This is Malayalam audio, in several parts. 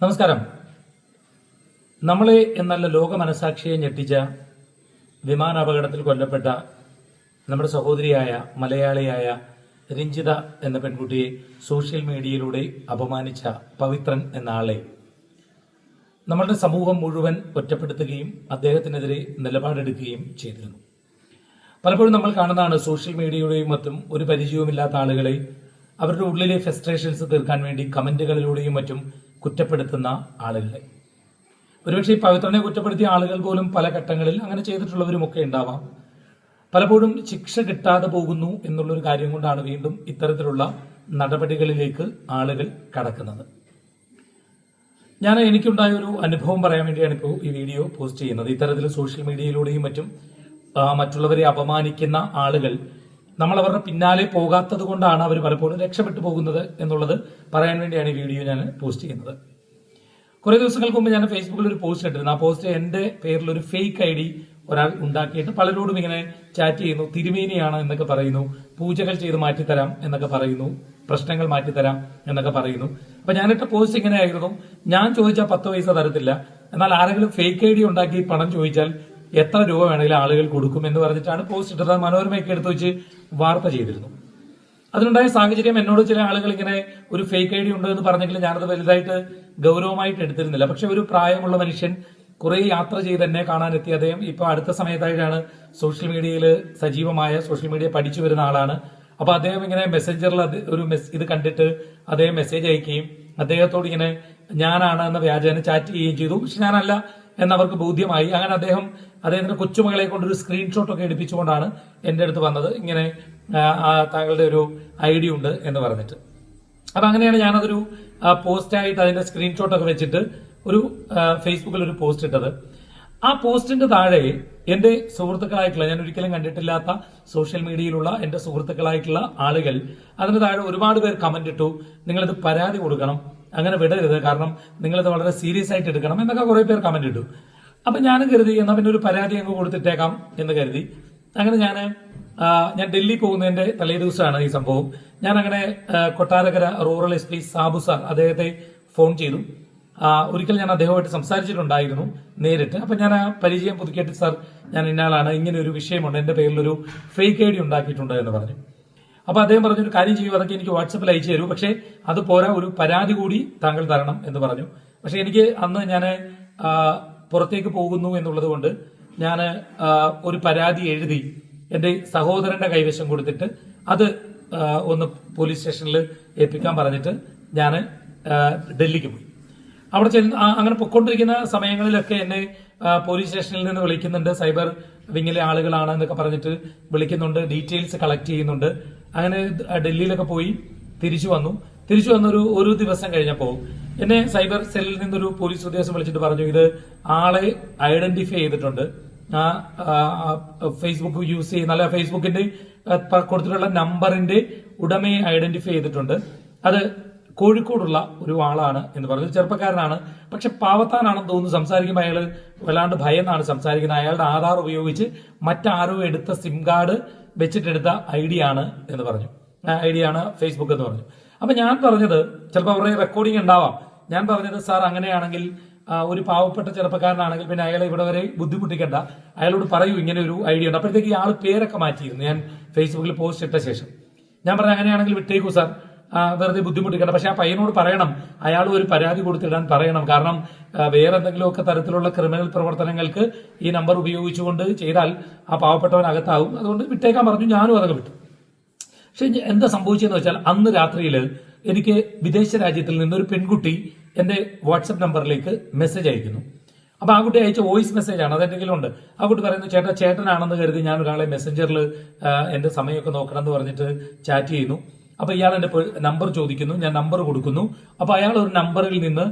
നമസ്കാരം. നമ്മളെ എന്നല്ല ലോക മനസാക്ഷിയെ ഞെട്ടിച്ച വിമാനാപകടത്തിൽ കൊല്ലപ്പെട്ട നമ്മുടെ സഹോദരിയായ മലയാളിയായ രഞ്ജിത എന്ന പെൺകുട്ടിയെ സോഷ്യൽ മീഡിയയിലൂടെ അപമാനിച്ച പവിത്രൻ എന്ന ആളെ നമ്മളുടെ സമൂഹം മുഴുവൻ ഒറ്റപ്പെടുത്തുകയും അദ്ദേഹത്തിനെതിരെ നിലപാടെടുക്കുകയും ചെയ്തിരുന്നു. പലപ്പോഴും നമ്മൾ കാണുന്നതാണ് സോഷ്യൽ മീഡിയയുടെയും മറ്റും ഒരു പരിചയവുമില്ലാത്ത ആളുകളെ അവരുടെ ഉള്ളിലെ ഫ്രസ്ട്രേഷൻസ് തീർക്കാൻ വേണ്ടി കമന്റുകളിലൂടെയും മറ്റും കുറ്റപ്പെടുത്തുന്ന ആളുകളെ. ഒരുപക്ഷെ ഈ പവിത്രനെ കുറ്റപ്പെടുത്തിയ ആളുകൾ പോലും പല ഘട്ടങ്ങളിൽ അങ്ങനെ ചെയ്തിട്ടുള്ളവരുമൊക്കെ ഉണ്ടാവാം. പലപ്പോഴും ശിക്ഷ കിട്ടാതെ പോകുന്നു എന്നുള്ളൊരു കാര്യം കൊണ്ടാണ് വീണ്ടും ഇത്തരത്തിലുള്ള നടപടികളിലേക്ക് ആളുകൾ കടക്കുന്നത്. ഞാൻ എനിക്കുണ്ടായ ഒരു അനുഭവം പറയാൻ വേണ്ടിയാണ് ഇപ്പോൾ ഈ വീഡിയോ പോസ്റ്റ് ചെയ്യുന്നത്. ഇത്തരത്തിൽ സോഷ്യൽ മീഡിയയിലൂടെയും മറ്റും മറ്റുള്ളവരെ അപമാനിക്കുന്ന ആളുകൾ നമ്മൾ അവരുടെ പിന്നാലെ പോകാത്തത് കൊണ്ടാണ് അവർ പലപ്പോഴും രക്ഷപ്പെട്ടു പോകുന്നത് എന്നുള്ളത് പറയാൻ വേണ്ടിയാണ് ഈ വീഡിയോ ഞാൻ പോസ്റ്റ് ചെയ്യുന്നത്. കുറെ ദിവസങ്ങൾക്ക് മുമ്പ് ഞാൻ ഫേസ്ബുക്കിൽ ഒരു പോസ്റ്റ് ഇട്ടിരുന്നു. ആ പോസ്റ്റ് എന്റെ പേരിൽ ഒരു ഫേക്ക് ഐ ഡി ഒരാൾ ഉണ്ടാക്കിയിട്ട് പലരോടും ഇങ്ങനെ ചാറ്റ് ചെയ്യുന്നു. തിരുമേനിയാണ് എന്നൊക്കെ പറയുന്നു. പൂജകൾ ചെയ്ത് മാറ്റിത്തരാം എന്നൊക്കെ പറയുന്നു. പ്രശ്നങ്ങൾ മാറ്റിത്തരാം എന്നൊക്കെ പറയുന്നു. അപ്പൊ ഞാനിട്ട പോസ്റ്റ് ഇങ്ങനെയായിരുന്നു. ഞാൻ ചോദിച്ചാൽ പത്ത് പൈസ തരത്തില്ല. എന്നാൽ ആരെങ്കിലും ഫേക്ക് ഐ ഡി ഉണ്ടാക്കി പണം ചോദിച്ചാൽ എത്ര രൂപ വേണമെങ്കിലും ആളുകൾ കൊടുക്കും എന്ന് പറഞ്ഞിട്ടാണ് പോസ്റ്റ് ഇട്ടത്. മനോരമയൊക്കെ എടുത്തു വെച്ച് വാർത്ത ചെയ്തിരുന്നു. അതിനുണ്ടായ സാഹചര്യം എന്നോട് ചില ആളുകൾ ഇങ്ങനെ ഒരു ഫേക്ക് ഐ ഡി ഉണ്ട് എന്ന് പറഞ്ഞെങ്കിലും ഞാനത് വലുതായിട്ട് ഗൗരവമായിട്ട് എടുത്തിരുന്നില്ല. പക്ഷെ ഒരു പ്രായമുള്ള മനുഷ്യൻ കുറെ യാത്ര ചെയ്ത് എന്നെ കാണാനെത്തിയ അദ്ദേഹം ഇപ്പൊ അടുത്ത സമയത്തായിട്ടാണ് സോഷ്യൽ മീഡിയയിൽ സജീവമായ സോഷ്യൽ മീഡിയ പഠിച്ചു വരുന്ന ആളാണ്. അപ്പൊ അദ്ദേഹം ഇങ്ങനെ മെസ്സഞ്ചറിൽ ഒരു മെസ് ഇത് കണ്ടിട്ട് അദ്ദേഹം മെസ്സേജ് അയക്കുകയും അദ്ദേഹത്തോട് ഇങ്ങനെ ഞാനാണ് എന്ന വ്യാജേന ചാറ്റ് ചെയ്യുകയും ചെയ്തു. പക്ഷെ ഞാനല്ല എന്നവർക്ക് ബോധ്യമായി. അങ്ങനെ അദ്ദേഹം അദ്ദേഹത്തിന്റെ കൊച്ചുമകളെ കൊണ്ടൊരു സ്ക്രീൻഷോട്ട് ഒക്കെ എടുപ്പിച്ചുകൊണ്ടാണ് എന്റെ അടുത്ത് വന്നത്. ഇങ്ങനെ താങ്കളുടെ ഒരു ഐ ഡി ഉണ്ട് എന്ന് പറഞ്ഞിട്ട്. അപ്പൊ അങ്ങനെയാണ് ഞാനതൊരു പോസ്റ്റായിട്ട് അതിന്റെ സ്ക്രീൻഷോട്ട് ഒക്കെ വെച്ചിട്ട് ഒരു ഫേസ്ബുക്കിൽ ഒരു പോസ്റ്റ് ഇട്ടത്. ആ പോസ്റ്റിന്റെ താഴെ എന്റെ സുഹൃത്തുക്കളായിട്ടുള്ള ഞാൻ ഒരിക്കലും കണ്ടിട്ടില്ലാത്ത സോഷ്യൽ മീഡിയയിലുള്ള എന്റെ സുഹൃത്തുക്കളായിട്ടുള്ള ആളുകൾ അതിന് താഴെ ഒരുപാട് പേർ കമന്റ് ഇട്ടു. നിങ്ങളിത് പരാതി കൊടുക്കണം. അങ്ങനെ വിടരുത്. കാരണം നിങ്ങളിത് വളരെ സീരിയസ് ആയിട്ട് എടുക്കണം എന്നൊക്കെ കുറേ പേർ കമന്റ് ഇട്ടു. അപ്പൊ ഞാൻ കരുതി എന്നാ പിന്നെ ഒരു പരാതി അങ്ങ് കൊടുത്തിട്ടേക്കാം എന്ന് കരുതി. അങ്ങനെ ഞാൻ ഞാൻ ഡൽഹി പോകുന്നതിന്റെ തലേ ദിവസമാണ് ഈ സംഭവം. ഞാൻ അങ്ങനെ Kottarakkara rural S P Sabu sir അദ്ദേഹത്തെ ഫോൺ ചെയ്തു. ഒരിക്കൽ ഞാൻ അദ്ദേഹമായിട്ട് സംസാരിച്ചിട്ടുണ്ടായിരുന്നു നേരിട്ട്. അപ്പൊ ഞാൻ ആ പരിചയം പുതുക്കിയിട്ട് സാർ ഞാൻ ഇന്നാളാണ് ഇങ്ങനെ ഒരു വിഷയമുണ്ട്. എന്റെ പേരിൽ ഒരു ഫേക്ക് ഐ ഡി ഉണ്ടാക്കിയിട്ടുണ്ട് എന്ന് പറഞ്ഞു. അപ്പൊ അദ്ദേഹം പറഞ്ഞു ഒരു കാര്യം ചെയ്യൂ അതൊക്കെ എനിക്ക് വാട്സപ്പിൽ അയച്ചു തരൂ. പക്ഷേ അത് പോരാ ഒരു പരാതി കൂടി താങ്കൾ തരണം എന്ന് പറഞ്ഞു. പക്ഷെ എനിക്ക് അന്ന് ഞാൻ പുറത്തേക്ക് പോകുന്നു എന്നുള്ളത് കൊണ്ട് ഞാൻ ഒരു പരാതി എഴുതി എന്റെ സഹോദരന്റെ കൈവശം കൊടുത്തിട്ട് അത് ഒന്ന് പോലീസ് സ്റ്റേഷനിൽ ഏൽപ്പിക്കാൻ പറഞ്ഞിട്ട് ഞാൻ ഡൽഹിക്ക് പോയി. അവിടെ ചെന്ന് അങ്ങനെ പൊയ്ക്കൊണ്ടിരിക്കുന്ന സമയങ്ങളിലൊക്കെ എന്നെ പോലീസ് സ്റ്റേഷനിൽ നിന്ന് വിളിക്കുന്നുണ്ട്. സൈബർ വിങ്ങിലെ ആളുകളാണ് എന്നൊക്കെ പറഞ്ഞിട്ട് വിളിക്കുന്നുണ്ട്. ഡീറ്റെയിൽസ് കളക്ട് ചെയ്യുന്നുണ്ട്. അങ്ങനെ ഡൽഹിയിലൊക്കെ പോയി തിരിച്ചു വന്നു. തിരിച്ചു വന്നൊരു ഒരു ദിവസം കഴിഞ്ഞപ്പോൾ എന്നെ സൈബർ സെല്ലിൽ നിന്നൊരു പോലീസ് ഉദ്യോഗസ്ഥൻ വിളിച്ചിട്ട് പറഞ്ഞു ഇത് ആളെ ഐഡന്റിഫൈ ചെയ്തിട്ടുണ്ട്. ആ, ഫേസ്ബുക്ക് യൂസ് ചെയ്യുന്ന അല്ല ഫേസ്ബുക്കിന്റെ കൊടുത്തിട്ടുള്ള നമ്പറിന്റെ ഉടമയെ ഐഡന്റിഫൈ ചെയ്തിട്ടുണ്ട്. അത് കോഴിക്കോടുള്ള ഒരു ആളാണ് എന്ന് പറഞ്ഞു ചെറുപ്പക്കാരനാണ്. പക്ഷെ പാവത്താനാണെന്ന് തോന്നുന്നു സംസാരിക്കുമ്പോൾ അയാൾ വല്ലാണ്ട് ഭയന്നാണ് സംസാരിക്കുന്നത്. അയാളുടെ ആധാർ ഉപയോഗിച്ച് മറ്റാരോ എടുത്ത സിം കാർഡ് വെച്ചിട്ടെടുത്ത ഐ ഡി ആണ് എന്ന് പറഞ്ഞു. ഐ ഡി ആണ് ഫേസ്ബുക്ക് എന്ന് പറഞ്ഞു. അപ്പൊ ഞാൻ പറഞ്ഞത് ചിലപ്പോൾ അവരുടെ റെക്കോർഡിംഗ് ഉണ്ടാവാം. ഞാൻ പറഞ്ഞത് സാർ അങ്ങനെയാണെങ്കിൽ ഒരു പാവപ്പെട്ട ചെറുപ്പക്കാരനാണെങ്കിൽ പിന്നെ അയാളെ ഇവിടെ വരെ ബുദ്ധിമുട്ടിക്കണ്ട. അയാളോട് പറയൂ ഇങ്ങനെ ഒരു ഐഡിയ ഉണ്ട്. അപ്പോഴത്തേക്ക് ഇയാൾ പേരൊക്കെ മാറ്റിയിരുന്നു. ഞാൻ ഫേസ്ബുക്കിൽ പോസ്റ്റ് ഇട്ട ശേഷം. ഞാൻ പറഞ്ഞു അങ്ങനെയാണെങ്കിൽ വിട്ടേക്കൂ സാർ. വെറുതെ ബുദ്ധിമുട്ടിക്കണം പക്ഷെ ആ പയ്യനോട് പറയണം. അയാൾ ഒരു പരാതി കൊടുത്തിടാൻ പറയണം. കാരണം വേറെ എന്തെങ്കിലുമൊക്കെ തരത്തിലുള്ള ക്രിമിനൽ പ്രവർത്തനങ്ങൾക്ക് ഈ നമ്പർ ഉപയോഗിച്ചുകൊണ്ട് ചെയ്താൽ ആ പാവപ്പെട്ടവൻ അകത്താവും. അതുകൊണ്ട് വിട്ടേക്കാൻ പറഞ്ഞു. ഞാനും അതൊക്കെ വിട്ടു. പക്ഷെ എന്താ സംഭവിച്ചതെന്ന് വെച്ചാൽ അന്ന് രാത്രിയിൽ എനിക്ക് വിദേശ രാജ്യത്തിൽ നിന്നൊരു പെൺകുട്ടി എന്റെ വാട്സപ്പ് നമ്പറിലേക്ക് മെസ്സേജ് അയക്കുന്നു. അപ്പൊ ആ കുട്ടി അയച്ച വോയിസ് മെസ്സേജ് ആണ് അതെന്തെങ്കിലും ഉണ്ട്? ആ കുട്ടി പറയുന്നു ചേട്ടാ ചേട്ടനാണെന്ന് കരുതി ഞാൻ ഒരാളെ മെസ്സഞ്ചറിൽ എന്റെ സമയമൊക്കെ നോക്കണം എന്ന് പറഞ്ഞിട്ട് ചാറ്റ് ചെയ്യുന്നു. അപ്പൊ ഇയാൾ എന്റെ നമ്പർ ചോദിക്കുന്നു ഞാൻ നമ്പർ കൊടുക്കുന്നു. അപ്പൊ അയാൾ ഒരു നമ്പറിൽ നിന്ന്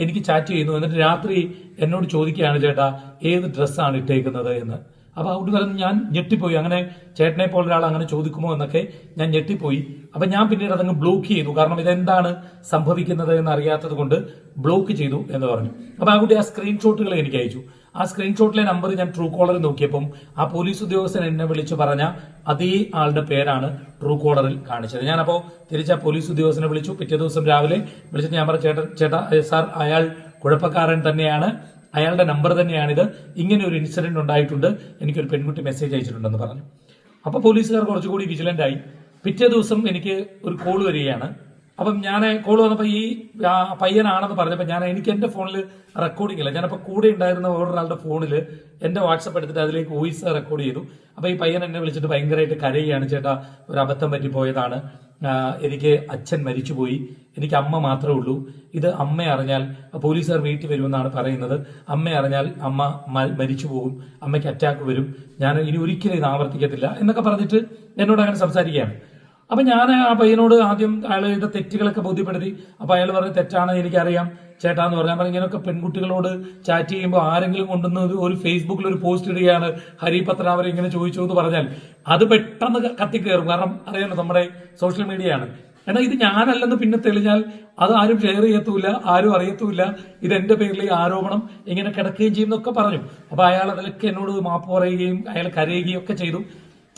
എനിക്ക് ചാറ്റ് ചെയ്യുന്നു. എന്നിട്ട് രാത്രി എന്നോട് ചോദിക്കുകയാണ് ചേട്ടാ ഏത് ഡ്രസ്സാണ് ഇട്ടേക്കുന്നത്? എന്ന്. അപ്പൊ അവിടെ പറഞ്ഞ് ഞാൻ ഞെട്ടിപ്പോയി. അങ്ങനെ ചേട്ടനെ പോലെ ഒരാൾ അങ്ങനെ ചോദിക്കുമോ? എന്നൊക്കെ ഞാൻ ഞെട്ടിപ്പോയി. അപ്പൊ ഞാൻ പിന്നീട് അതങ്ങ് ബ്ലോക്ക് ചെയ്തു. കാരണം ഇതെന്താണ് സംഭവിക്കുന്നത് എന്ന് അറിയാത്തത് കൊണ്ട് ബ്ലോക്ക് ചെയ്തു എന്ന് പറഞ്ഞു. അപ്പൊ ആ കുട്ടി ആ സ്ക്രീൻഷോട്ടുകൾ എനിക്ക് അയച്ചു. ആ സ്ക്രീൻഷോട്ടിലെ നമ്പർ ഞാൻ ട്രൂ കോളറിൽ നോക്കിയപ്പം ആ പോലീസ് ഉദ്യോഗസ്ഥൻ എന്നെ വിളിച്ചു പറഞ്ഞ അതേ ആളുടെ പേരാണ് ട്രൂ കോളറിൽ കാണിച്ചത്. ഞാനപ്പോ തിരിച്ച പോലീസ് ഉദ്യോഗസ്ഥനെ വിളിച്ചു. പിറ്റേ ദിവസം രാവിലെ വിളിച്ചിട്ട് ഞാൻ പറഞ്ഞ ചേട്ടൻ ചേട്ടാ സാർ അയാൾ കുഴപ്പക്കാരൻ തന്നെയാണ്. അയാളുടെ നമ്പർ തന്നെയാണിത്. ഇങ്ങനെ ഒരു ഇൻസിഡന്റ് ഉണ്ടായിട്ടുണ്ട്. എനിക്കൊരു പെൺകുട്ടി മെസ്സേജ് അയച്ചിട്ടുണ്ടെന്ന് പറഞ്ഞു. അപ്പോൾ പോലീസുകാർ കുറച്ചുകൂടി വിജിലന്റ് ആയി. പിറ്റേ ദിവസം എനിക്ക് ഒരു കോൾ വരികയാണ്. അപ്പം ഞാൻ കോൾ വന്നപ്പോൾ ഈ പയ്യനാണെന്ന് പറഞ്ഞപ്പോൾ ഞാൻ എനിക്ക് എന്റെ ഫോണിൽ റെക്കോർഡിംഗ് ഇല്ല. ഞാനപ്പോൾ കൂടെ ഉണ്ടായിരുന്ന ഒരാളുടെ ഫോണിൽ എന്റെ വാട്സപ്പ് എടുത്തിട്ട് അതിലേക്ക് വോയിസ് റെക്കോർഡ് ചെയ്തു. അപ്പോൾ ഈ പയ്യൻ എന്നെ വിളിച്ചിട്ട് ഭയങ്കരമായിട്ട് കരയുകയാണ്. ചേട്ടാ ഒരു അബദ്ധം പറ്റി പോയതാണ് എനിക്ക് അച്ഛൻ മരിച്ചുപോയി. എനിക്ക് അമ്മ മാത്രമേ ഉള്ളൂ. ഇത് അമ്മ അറിഞ്ഞാൽ പോലീസുകാർ വീട്ടിൽ വരുമെന്നാണ് പറയുന്നത്. അമ്മ അറിഞ്ഞാൽ അമ്മ മരിച്ചു പോകും അമ്മയ്ക്ക് അറ്റാക്ക് വരും. ഞാൻ ഇനി ഒരിക്കലും ഇത് ആവർത്തിക്കത്തില്ല എന്നൊക്കെ പറഞ്ഞിട്ട് എന്നോട് അങ്ങനെ സംസാരിക്കുകയാണ്. അപ്പൊ ഞാൻ ആ പയ്യനോട് ആദ്യം അയാൾ ചെയ്ത തെറ്റുകളൊക്കെ ബോധ്യപ്പെടുത്തി. അപ്പൊ അയാൾ പറഞ്ഞു തെറ്റാണ് എനിക്കറിയാം. ചേട്ടാന്ന് പറഞ്ഞാൽ പറഞ്ഞു ഇങ്ങനെയൊക്കെ പെൺകുട്ടികളോട് ചാറ്റ് ചെയ്യുമ്പോൾ ആരെങ്കിലും കൊണ്ടുവന്ന് ഒരു- ഫേസ്ബുക്കിൽ ഒരു പോസ്റ്റ് ഇടുകയാണ്. ഹരി പത്തനാവരെ ഇങ്ങനെ ചോദിച്ചു എന്ന് പറഞ്ഞാൽ അത് പെട്ടെന്ന് കത്തിക്കയറും കാരണം അറിയാലോ നമ്മുടെ സോഷ്യൽ മീഡിയയാണ് എന്നാൽ ഇത് ഞാനല്ലെന്ന് പിന്നെ തെളിഞ്ഞാൽ അത് ആരും ഷെയർ ചെയ്യത്തുമില്ല ആരും അറിയത്തുമില്ല ഇത് എന്റെ പേരിൽ ഈ ആരോപണം ഇങ്ങനെ കിടക്കുകയും ചെയ്യുന്നൊക്കെ പറഞ്ഞു. അപ്പൊ അയാൾ അതിലൊക്കെ എന്നോട് മാപ്പ് പറയുകയും അയാൾ കരയുകയും ഒക്കെ ചെയ്തു.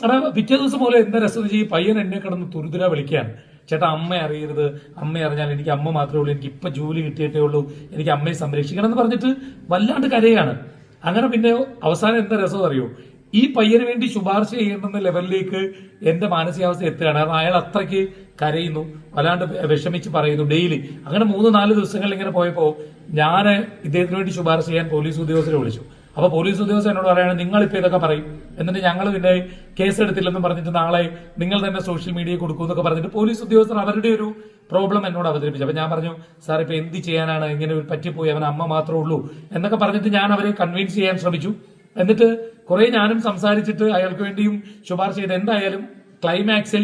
അപ്പൊ പിറ്റേ ദിവസം പോലെ എന്താ രസം ഈ പയ്യൻ എന്നെ കിടന്ന് തുരുതുര വിളിക്കുകയാണ്. ചേട്ടാ അമ്മ അറിയരുത്. അമ്മ അറിഞ്ഞാൽ എനിക്ക് അമ്മ മാത്രമേ ഉള്ളൂ. എനിക്ക് ഇപ്പൊ ജോലി കിട്ടിയിട്ടേ ഉള്ളൂ. എനിക്ക് അമ്മയെ സംരക്ഷിക്കണം എന്ന് പറഞ്ഞിട്ട് വല്ലാണ്ട് കരയാണ്. അങ്ങനെ പിന്നെ അവസാനം എന്താ രസം അറിയോ? ഈ പയ്യന് വേണ്ടി ശുപാർശ ചെയ്യണമെന്ന ലെവലിലേക്ക് എന്റെ മാനസികാവസ്ഥ എത്തുകയാണ്. കാരണം അയാൾ അത്രയ്ക്ക് കരയുന്നു. വല്ലാണ്ട് വിഷമിച്ച് പറയുന്നു. ഡെയിലി. അങ്ങനെ മൂന്ന് നാല് ദിവസങ്ങളിൽ ഇങ്ങനെ പോയപ്പോൾ ഞാൻ ഇദ്ദേഹത്തിന് വേണ്ടി ശുപാർശ ചെയ്യാൻ പോലീസ് ഉദ്യോഗസ്ഥരെ വിളിച്ചു. അപ്പൊ പോലീസ് ഉദ്യോഗസ്ഥൻ എന്നോട് പറയാണ് നിങ്ങൾ ഇപ്പൊ ഇതൊക്കെ പറയും. എന്നിട്ട് ഞങ്ങൾ പിന്നെ കേസ് എടുത്തില്ലെന്നും പറഞ്ഞിട്ട് നാളെ നിങ്ങൾ തന്നെ സോഷ്യൽ മീഡിയയിൽ കൊടുക്കും എന്നൊക്കെ പറഞ്ഞിട്ട് പോലീസ് ഉദ്യോഗസ്ഥർ അവരുടെ ഒരു പ്രോബ്ലം എന്നോട് അവതരിപ്പിച്ചു. അപ്പൊ ഞാൻ പറഞ്ഞു സാർ ഇപ്പൊ എന്ത് ചെയ്യാനാണ്? ഇങ്ങനെ ഒരു പറ്റിപ്പോയി അവൻ അമ്മ മാത്രമേ ഉള്ളൂ. എന്നൊക്കെ പറഞ്ഞിട്ട് ഞാൻ അവരെ കൺവിൻസ് ചെയ്യാൻ ശ്രമിച്ചു. എന്നിട്ട് കുറെ ഞാനും സംസാരിച്ചിട്ട് അയാൾക്ക് വേണ്ടിയും ശുപാർശ ചെയ്ത് എന്തായാലും ക്ലൈമാക്സിൽ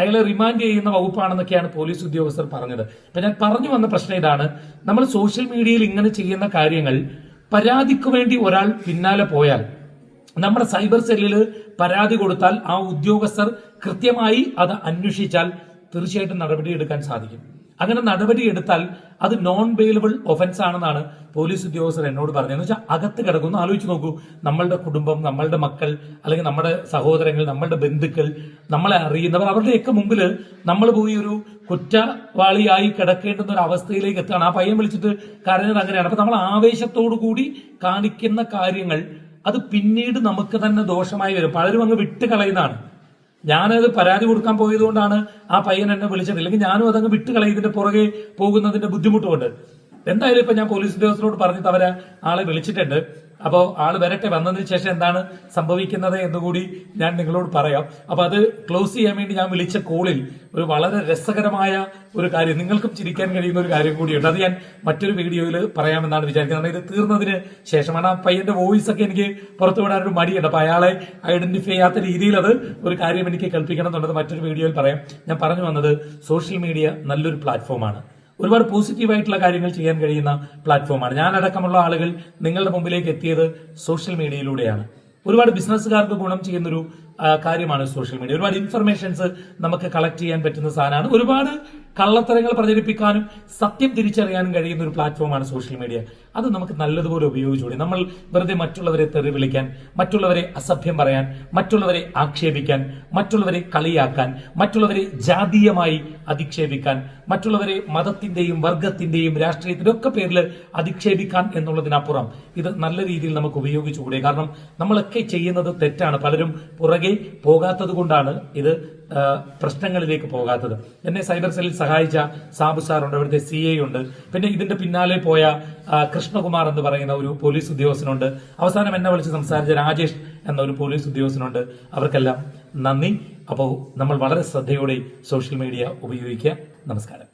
അയാളെ റിമാൻഡ് ചെയ്യുന്ന വകുപ്പാണെന്നൊക്കെയാണ് പോലീസ് ഉദ്യോഗസ്ഥർ പറഞ്ഞത്. അപ്പൊ ഞാൻ പറഞ്ഞു വന്ന പ്രശ്നം ഇതാണ് നമ്മൾ സോഷ്യൽ മീഡിയയിൽ ഇങ്ങനെ ചെയ്യുന്ന കാര്യങ്ങൾ പരാതിക്ക് വേണ്ടി ഒരാൾ പിന്നാലെ പോയാൽ നമ്മുടെ സൈബർ സെല്ലിൽ പരാതി കൊടുത്താൽ ആ ഉദ്യോഗസ്ഥർ കൃത്യമായി അത് അന്വേഷിച്ചാൽ തീർച്ചയായിട്ടും നടപടിയെടുക്കാൻ സാധിക്കും. അങ്ങനെ നടപടി എടുത്താൽ അത് നോൺ ബെയിലബിൾ ഒഫൻസ് ആണെന്നാണ് പോലീസ് ഉദ്യോഗസ്ഥർ എന്നോട് പറഞ്ഞത്. വെച്ചാൽ അകത്ത് കിടക്കുന്നു. ആലോചിച്ച് നോക്കൂ. നമ്മളുടെ കുടുംബം നമ്മളുടെ മക്കൾ അല്ലെങ്കിൽ നമ്മുടെ സഹോദരങ്ങൾ നമ്മളുടെ ബന്ധുക്കൾ നമ്മളെ അറിയുന്നവർ അവരുടെയൊക്കെ മുമ്പിൽ നമ്മൾ പോയി ഒരു കുറ്റവാളിയായി കിടക്കേണ്ടുന്ന ഒരു അവസ്ഥയിലേക്ക് എത്തുകയാണ്. ആ പയ്യൻ വിളിച്ചിട്ട് കരഞ്ഞത് അങ്ങനെയാണ്. അപ്പൊ നമ്മൾ ആവേശത്തോടു കൂടി കാണിക്കുന്ന കാര്യങ്ങൾ അത് പിന്നീട് നമുക്ക് തന്നെ ദോഷമായി വരും. പലരും അങ്ങ് വിട്ട് കളയുന്നതാണ് ഞാനത് പരാതി കൊടുക്കാൻ പോയതുകൊണ്ടാണ് ആ പയ്യൻ എന്നെ വിളിച്ചത്. അല്ലെങ്കിൽ ഞാനും അതങ്ങ് വിട്ടുകളയതിന്റെ പുറകെ പോകുന്നതിന്റെ ബുദ്ധിമുട്ടുമുണ്ട്. എന്തായാലും ഇപ്പൊ ഞാൻ പോലീസ് ഉദ്യോഗസ്ഥരോട് പറഞ്ഞിട്ട് അവരെ ആളെ വിളിച്ചിട്ടുണ്ട്. അപ്പോൾ ആൾ വരട്ടെ. വന്നതിന് ശേഷം എന്താണ് സംഭവിക്കുന്നത് എന്നുകൂടി ഞാൻ നിങ്ങളോട് പറയാം. അപ്പൊ അത് ക്ലോസ് ചെയ്യാൻ വേണ്ടി ഞാൻ വിളിച്ച കോളിൽ ഒരു വളരെ രസകരമായ ഒരു കാര്യം നിങ്ങൾക്കും ചിരിക്കാൻ കഴിയുന്ന ഒരു കാര്യം കൂടിയുണ്ട്. അത് ഞാൻ മറ്റൊരു വീഡിയോയിൽ പറയാമെന്നാണ് വിചാരിക്കുന്നത്. കാരണം ഇത് തീർന്നതിന് ശേഷമാണ് ആ പയ്യന്റെ വോയിസ് ഒക്കെ എനിക്ക് പുറത്തു വിടാൻ ഒരു മടിയുണ്ട്. അപ്പൊ അയാളെ ഐഡന്റിഫൈ ചെയ്യാത്ത രീതിയിൽ അത് ഒരു കാര്യം എനിക്ക് കൽപ്പിക്കണം എന്നുള്ളത് മറ്റൊരു വീഡിയോയിൽ പറയാം. ഞാൻ പറഞ്ഞു വന്നത് സോഷ്യൽ മീഡിയ നല്ലൊരു പ്ലാറ്റ്ഫോമാണ് ഒരുപാട് പോസിറ്റീവ് ആയിട്ടുള്ള കാര്യങ്ങൾ ചെയ്യാൻ കഴിയുന്ന പ്ലാറ്റ്ഫോമാണ്. ഞാൻ അടക്കമുള്ള ആളുകൾ നിങ്ങളുടെ മുമ്പിലേക്ക് എത്തിയത് സോഷ്യൽ മീഡിയയിലൂടെയാണ് ഒരുപാട് ബിസിനസ്സുകാർക്ക് ഗുണം ചെയ്യുന്നൊരു കാര്യമാണ് സോഷ്യൽ മീഡിയ ഒരുപാട് ഇൻഫർമേഷൻസ് നമുക്ക് കളക്ട് ചെയ്യാൻ പറ്റുന്ന സാധനമാണ്. ഒരുപാട് കള്ളത്തരങ്ങൾ പ്രചരിപ്പിക്കാനും സത്യം തിരിച്ചറിയാനും കഴിയുന്ന ഒരു പ്ലാറ്റ്ഫോമാണ് സോഷ്യൽ മീഡിയ അത് നമുക്ക് നല്ലതുപോലെ ഉപയോഗിച്ചുകൂടി? നമ്മൾ വെറുതെ മറ്റുള്ളവരെ തെറി വിളിക്കാൻ മറ്റുള്ളവരെ അസഭ്യം പറയാൻ മറ്റുള്ളവരെ ആക്ഷേപിക്കാൻ മറ്റുള്ളവരെ കളിയാക്കാൻ മറ്റുള്ളവരെ ജാതീയമായി അധിക്ഷേപിക്കാൻ മറ്റുള്ളവരെ മതത്തിന്റെയും വർഗത്തിന്റെയും രാഷ്ട്രീയത്തിന്റെ ഒക്കെ പേരിൽ അധിക്ഷേപിക്കാൻ എന്നുള്ളതിനപ്പുറം ഇത് നല്ല രീതിയിൽ നമുക്ക് ഉപയോഗിച്ചുകൂടെ? കാരണം നമ്മളൊക്കെ ചെയ്യുന്നത് തെറ്റാണ്. പലരും പുറകെ പോകാത്തത് കൊണ്ടാണ് ഇത് പ്രശ്നങ്ങളിലേക്ക് പോകാത്തത്. എന്നെ സൈബർ സെല്ലിൽ സഹായിച്ച സാബു സാറുണ്ട് അവിടുത്തെ സി ഐ ഉണ്ട്. പിന്നെ ഇതിന്റെ പിന്നാലെ പോയ കൃഷ്ണകുമാർ എന്ന് പറയുന്ന ഒരു പോലീസ് ഉദ്യോഗസ്ഥനുണ്ട്. അവസാനം എന്നെ വിളിച്ച് സംസാരിച്ച രാജേഷ് എന്ന ഒരു പോലീസ് ഉദ്യോഗസ്ഥനുണ്ട്. അവർക്കെല്ലാം നന്ദി. അപ്പോൾ നമ്മൾ വളരെ ശ്രദ്ധയോടെ സോഷ്യൽ മീഡിയ ഉപയോഗിക്കുക. നമസ്കാരം.